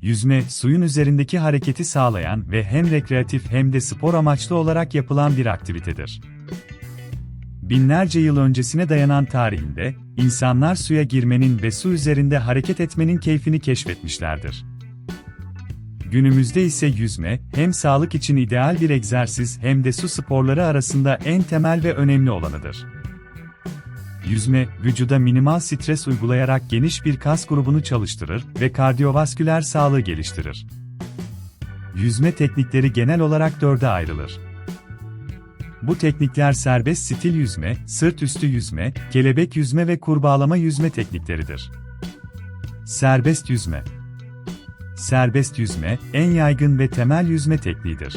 Yüzme, suyun üzerindeki hareketi sağlayan ve hem rekreatif hem de spor amaçlı olarak yapılan bir aktivitedir. Binlerce yıl öncesine dayanan tarihinde, insanlar suya girmenin ve su üzerinde hareket etmenin keyfini keşfetmişlerdir. Günümüzde ise yüzme, hem sağlık için ideal bir egzersiz hem de su sporları arasında en temel ve önemli olanıdır. Yüzme, vücuda minimal stres uygulayarak geniş bir kas grubunu çalıştırır ve kardiyovasküler sağlığı geliştirir. Yüzme teknikleri genel olarak dörde ayrılır. Bu teknikler serbest stil yüzme, sırt üstü yüzme, kelebek yüzme ve kurbağalama yüzme teknikleridir. Serbest yüzme Serbest yüzme, en yaygın ve temel yüzme tekniğidir.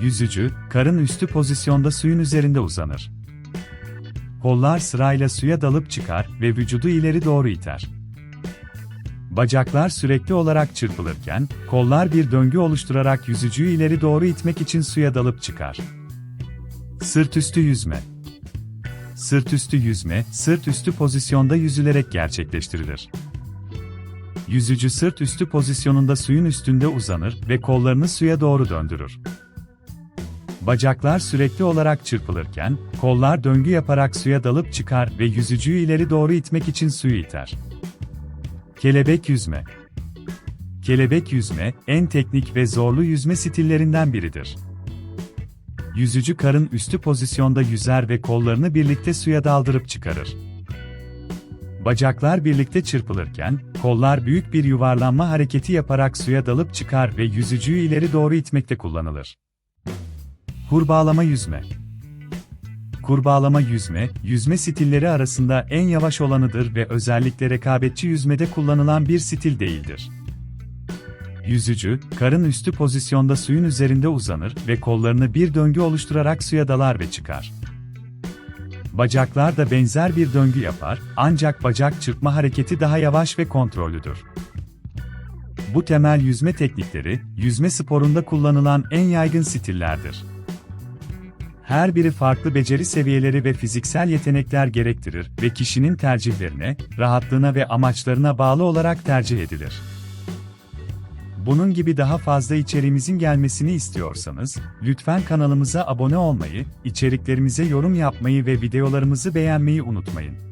Yüzücü, karın üstü pozisyonda suyun üzerinde uzanır. Kollar sırayla suya dalıp çıkar ve vücudu ileri doğru iter. Bacaklar sürekli olarak çırpılırken, kollar bir döngü oluşturarak yüzücüyü ileri doğru itmek için suya dalıp çıkar. Sırt üstü yüzme Sırt üstü yüzme, sırt üstü pozisyonda yüzülerek gerçekleştirilir. Yüzücü sırt üstü pozisyonunda suyun üstünde uzanır ve kollarını suya doğru döndürür. Bacaklar sürekli olarak çırpılırken, kollar döngü yaparak suya dalıp çıkar ve yüzücüyü ileri doğru itmek için suyu iter. Kelebek yüzme Kelebek yüzme, en teknik ve zorlu yüzme stillerinden biridir. Yüzücü karın üstü pozisyonda yüzer ve kollarını birlikte suya daldırıp çıkarır. Bacaklar birlikte çırpılırken, kollar büyük bir yuvarlanma hareketi yaparak suya dalıp çıkar ve yüzücüyü ileri doğru itmekte kullanılır. Kurbağalama yüzme Kurbağalama yüzme, yüzme stilleri arasında en yavaş olanıdır ve özellikle rekabetçi yüzmede kullanılan bir stil değildir. Yüzücü, karın üstü pozisyonda suyun üzerinde uzanır ve kollarını bir döngü oluşturarak suya dalar ve çıkar. Bacaklar da benzer bir döngü yapar, ancak bacak çırpma hareketi daha yavaş ve kontrollüdür. Bu temel yüzme teknikleri, yüzme sporunda kullanılan en yaygın stillerdir. Her biri farklı beceri seviyeleri ve fiziksel yetenekler gerektirir ve kişinin tercihlerine, rahatlığına ve amaçlarına bağlı olarak tercih edilir. Bunun gibi daha fazla içeriğimizin gelmesini istiyorsanız, lütfen kanalımıza abone olmayı, içeriklerimize yorum yapmayı ve videolarımızı beğenmeyi unutmayın.